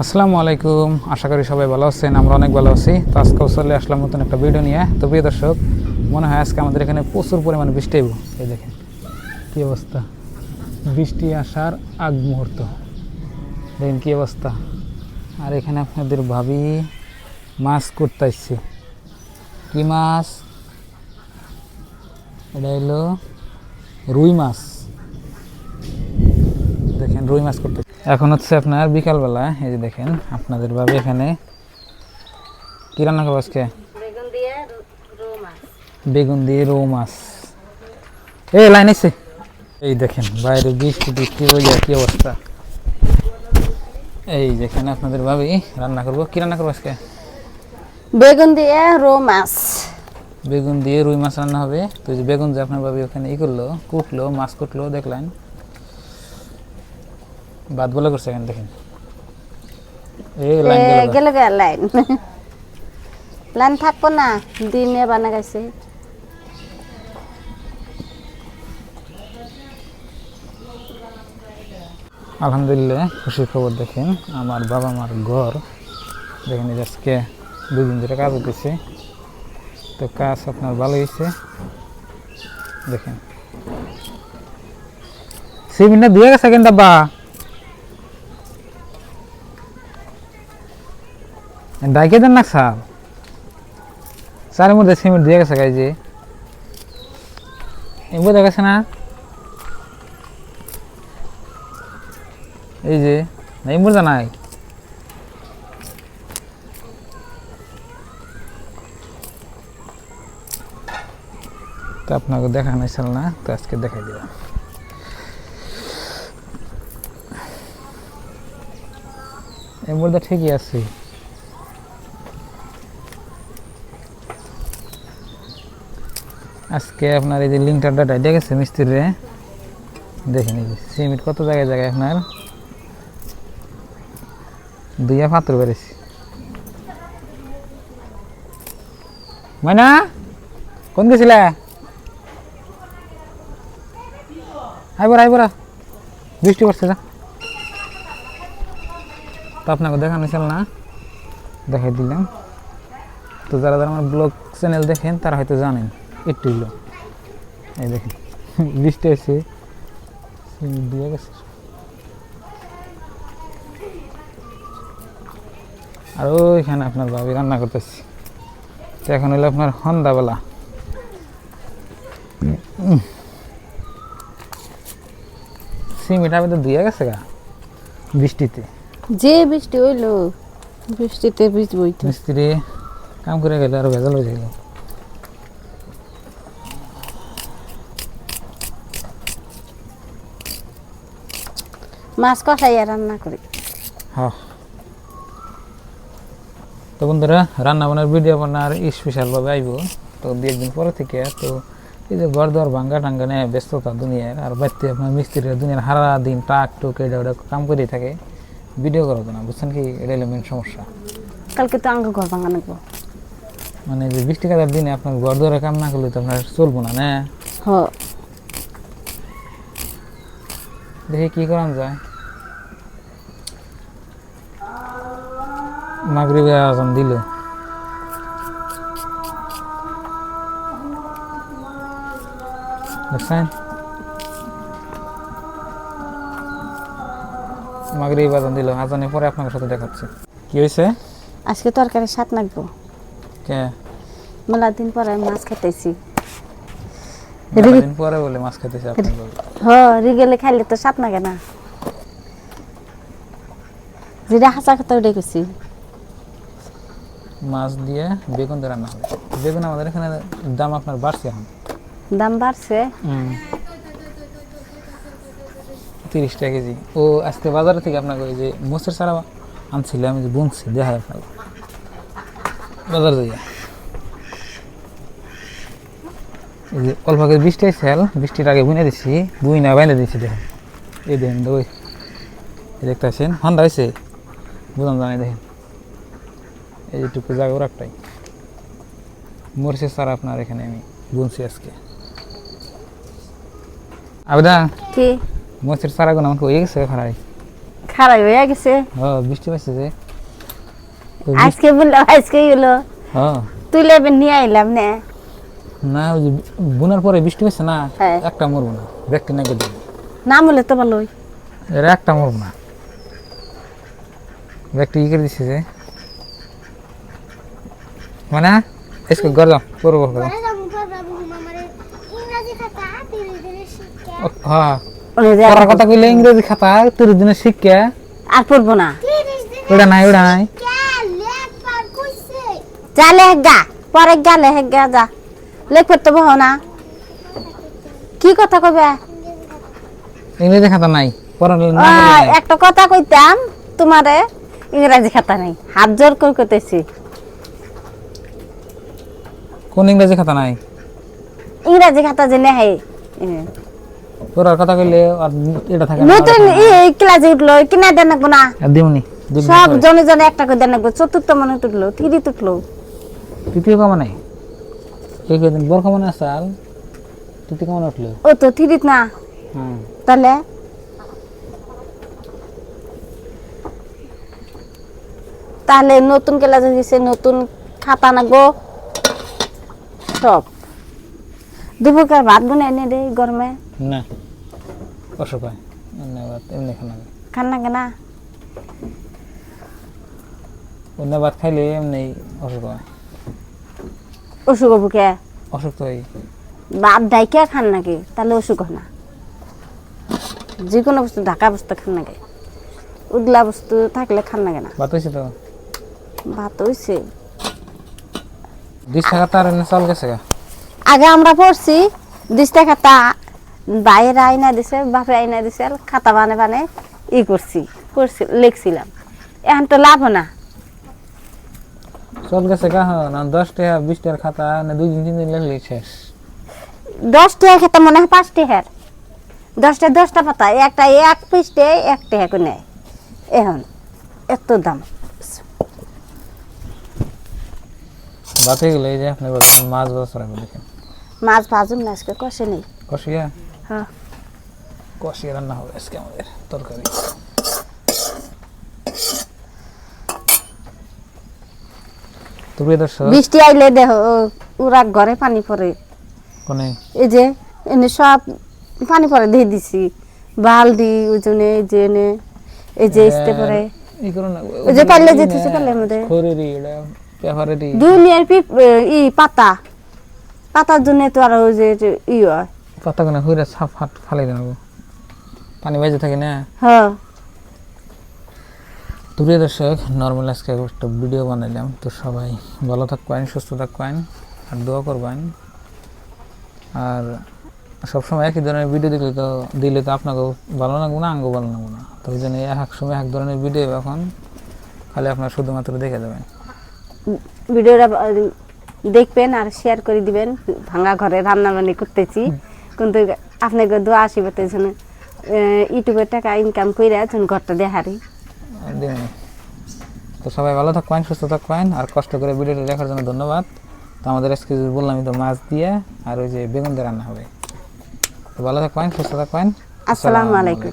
আসসালামু আলাইকুম। আশা করি সবাই ভালো আছেন, আমরা অনেক ভালো আছি। তো আজকেও চলে আসলাম নতুন একটা ভিডিও নিয়ে। তো প্রিয় দর্শক, মনে হয় আজকে আমাদের এখানে প্রচুর পরিমাণে বৃষ্টি হইব। এই দেখেন, কী অবস্থা? বৃষ্টি আসার আগ মুহূর্ত। দেখেন কী অবস্থা। আর এখানে আপনাদের ভাবি মাছ করতে আসছে কী মাছ? এটা হলো রুই মাছ। দেখেন রুই মাছ করতে এখন হচ্ছে আপনার বিকালবেলা এই যে দেখেন আপনাদের ভাবে এখানে কি রান্না করব আজকে? বেগুন দিয়ে রু- মাছ। এই লাইন এসে। এই দেখেন বাইরে বৃষ্টি বৃষ্টি হয়ে যায় কি অবস্থা? এই যেখানে আপনাদের ভাবি রান্না করব। কি রান্না করব আজকে? বেগুন দিয়ে রৌ মাছ। বেগুন দিয়ে রুই মাছ রান্না হবে। তো যে বেগুন যে আপনার ভাবি ওখানে ই করল কুটলো মাছ কুটলো দেখলেন। বাদ বলে করছে এখানে দেখেন। এই লাইন গেল গেল লাইন। লাইন থাকব না দিনে বানা গেছে আলহামদুলিল্লাহ খুশির খবর দেখেন আমার বাবা মার ঘর দেখেন আজকে দুই দিন ধরে কাজ হতেছে তো কাজ আপনার ভালো হয়েছে দেখেন। সিমেন্টটা দিয়ে গেছে কেন ডাব্বা ডাইকে দেন না, স্যার। স্যারের মধ্যে সিমেন্ট দিয়ে গেছে গাই যে এ বোঝা গেছে না? এই যে নাই বোঝা নাই তো আপনাকে দেখানো ছিল না, তো আজকে দেখাই দিলাম। এই মুহূর্তে ঠিকই আছে। আজকে আপনার এই যে লিঙ্কটা ডাটা দিয়ে গেছে মিস্ত্রিরে, দেখেন এই যে সিমেন্ট কত জায়গায় জায়গায় আপনার? দুইয়া পাত্র বেড়েছি মাইনা, কোন গেছিলে? আইবরা আইবরা বৃষ্টি পড়ছে, যা। তো আপনাকে দেখানো ছিল না, দেখাই দিলাম। তো যারা যারা আমার ব্লগ চ্যানেল দেখেন, তারা হয়তো জানেন। একটু হলো। এই দেখেন বৃষ্টি এসে দিয়ে গেছে। আর ওইখানে আপনার ভাবি রান্না করতেছি। তো এখন হলো আপনার সন্ধ্যাবেলা। সিমিটা আমি তো দিয়ে গেছে গা বৃষ্টিতে। যে বৃষ্টি হইল বৃষ্টিতে ভিজবই তো। মিস্ত্রি কাম করে গেলে আর ভেজাল হয়ে গেল মাছ কষাইয়া রান্না করি। হ্যাঁ তো বন্ধুরা রান্না বান্নার ভিডিও বান্নার স্পেশালভাবে আইব। তো দু একদিন পরে থেকে তো এই যে ঘর দর ভাঙ্গা টাঙ্গা নেয় ব্যস্ততা দুনিয়ার আর বাড়িতে আপনার মিস্ত্রিরা দুনিয়ার হারা দিন টাক টুক এটা ওটা কাম করেই থাকে। ভিডিও করা না বুঝছেন কি? এটা হলো মেন সমস্যা। কালকে তো আঙ্গ ঘর ভাঙা নেব মানে যে বৃষ্টি কাদার দিনে আপনার ঘর দরে কাম না করলে তো আপনার চলবো না না? হ। দেখি কি করান যায়। মাগরিবে আজান দিল। দেখছেন? মাগরিবে আজান দিল। আজানের পরে আপনার সাথে দেখাচ্ছে। কি হয়েছে আজকে তরকারি স্বাদ নাকবো কে? মেলা দিন পরে মাছ খেতেছি। দিন পরে বলে মাছ খেতেছে আপনার বাবা। হ রিগেলে খাইলে তো স্বাদ নাগে না। যেটা হাঁচা খেতে ওটাই করছি। মাছ দিয়ে বেগুন দিয়ে রান্না হবে। বেগুন আমাদের এখানে দাম আপনার বাড়ছে এখন। দাম বাড়ছে? তিরিশ টাকা কেজি। ও আজকে বাজারে থেকে আপনাকে ওই যে মোষের সারা আনছিল আমি যে বুনছি দেখা আপনার বাজার যাইয়া। এই যে অল্প করে বৃষ্টি আইসেল বৃষ্টির আগে বুনে দিছি বুই না বাইনে দিছি দেখেন। এই দেখেন দেখতে আছেন হন্দা হয়েছে বুঝলাম জানাই দেখেন। এই যেটুকু জায়গা ওর একটাই। মরছে সারা আপনার এখানে আমি বুনছি আজকে। আবেদা? কি? মোচের সারাগুলো আমাকে হয়ে গেছে খারাই। খারাপ হয়ে গেছে? ও বৃষ্টি পাইছে যে। আজকে বললাম আজকে হলো হ্যাঁ তুই লেবে নিয়ে আইলাম না। না ওই বোনার পরে বৃষ্টি হয়েছে না হ্যাঁ। একটা মরবো না ব্যক্তি নাকি দেবো নাম হলে তো ভালোই। একটা মরবো না। ব্যক্তি ই করে দিছে যে মানে এসকে ঘর যাও করব করব। পরে যাব বাবা বুমা আমারে ইংরাজি খাতা ধীরে ধীরে শিখে হ্যাঁ। কথা কইলে ইংরেজি খাতা তোর দিনে শিক্ষা। আর পড়ব না। ওটা নাই ওটা নাই। যা পরে গা লেখ গা যা। লেখ পড়তে বহ না। কি কথা কবে ইংরেজি খাতা নাই পড়ার না নাই। একটা কথা কইতাম তোমারে ইংরাজি খাতা নেই। হাত জোর করে কইতেছি। কোন ইংরেজি খাতা নাই? ইংরাজি খাতা যে নেই পড়ার কথা কইলে আর এটা থাকে না, নতুন থাকে ক্লাসে উঠল কিনা দেন না। না। দিমনি সব। জনে জনে একটা করে দেন নাকবো চতুর্থ মনে উঠল থ্রি উঠল। তৃতীয় কমনে কে কে দিন বড় কমনে আসাল তৃতীয় কমনে উঠল? ও তো থ্রি না। তাহলে? তাহলে নতুন ক্লাস হয়েছে নতুন খাতা নাগবো সব? দুপুরকার ভাত বনে এনে দেই গরমে? না। অসুখ হয়। অন্য ভাত এমনি খানা খান না কেনা? অন্য ভাত খাইলে এমনি অসুখ হয়। অসুখ হব কে? অসুখ তো ভাত ডাইকে খান নাকি? তাহলে অসুখ হয় না। যে কোনো বস্তু ঢাকা বস্তু খান নাকি? উদলা বস্তু থাকলে খান না না? ভাত হয়েছে তো? ভাত হয়েছে 20 টাকা তার এনে চল গেছে আগে আমরা পড়ছি 20 টাকা তা বাইরে আইনা দিছে বাপে আইনা দিছে খাতা বানে বানে ই করছি করছি লিখছিলাম। এখন তো লাভ না। চল গেছে কাহন হ্যাঁ, দশ টাকা বিশ টাকার খাতা না দুই দিন তিন দিন লাগলে শেষ। দশ টাকা খাতা মনে হয় পাঁচ টাকার। দশটা দশটা পাতা একটা এক পিসটে এক টাকা করে নেয়। এখন এত দাম। ভাত হয়ে গেলে এই যে আপনি বলছেন মাছ আগে দেখেন। মাছ ভাজুন না আজকে কষে নেই। কষিয়া? হ্যাঁ। কষিয়ে রান্না হবে আজকে আমাদের তরকারি। তো প্রিয় দর্শক বৃষ্টি আইলে দেহ ওরা ঘরে পানি পড়ে কোনে? এই যে এনে সব পানি পরে দিয়ে দিছি। বালদি ওজনে এই যে এনে এই যে ইস্তে পরে। ই করো না ওই যে পারলে যে থুসে পারলে মধ্যে। খরেরি এটা পেপারেরি দুনিয়ার পিপ ই পাতা। পাতার জন্য তো আর ওই যে ই হয়। পাতা কোনে হইরা সাফ হাত ফালাই দেন পানি বাজে থাকে না? হ্যাঁ। প্রিয় দর্শক নর্মাল আজকে একটা ভিডিও বানাইলাম। তো সবাই ভালো থাকবেন সুস্থ থাকবেন আর দোয়া করবেন। আর সবসময় একই ধরনের ভিডিও দেখলে তো দিলে তো আপনাকেও ভালো লাগবো না আঙ্গও ভালো লাগবে না। তো ওই জন্য এক সময় এক ধরনের ভিডিও এখন খালি আপনার শুধুমাত্র দেখে যাবেন। ভিডিওটা দেখবেন আর শেয়ার করে দিবেন। ভাঙা ঘরে রান্না বান্না করতেছি কিন্তু আপনাকে দোয়া আসিবে জন্য ইউটিউবের টাকা ইনকাম করে যখন ঘরটা দেখারি তো সবাই ভালো থাকবেন সুস্থ থাকবেন আর কষ্ট করে ভিডিওটা দেখার জন্য ধন্যবাদ। তো আমাদের আজকে বললাম তো মাছ দিয়ে আর ওই যে বেগুন দিয়ে রান্না হবে। তো ভালো থাকবেন সুস্থ থাকবেন। আসসালামু আলাইকুম।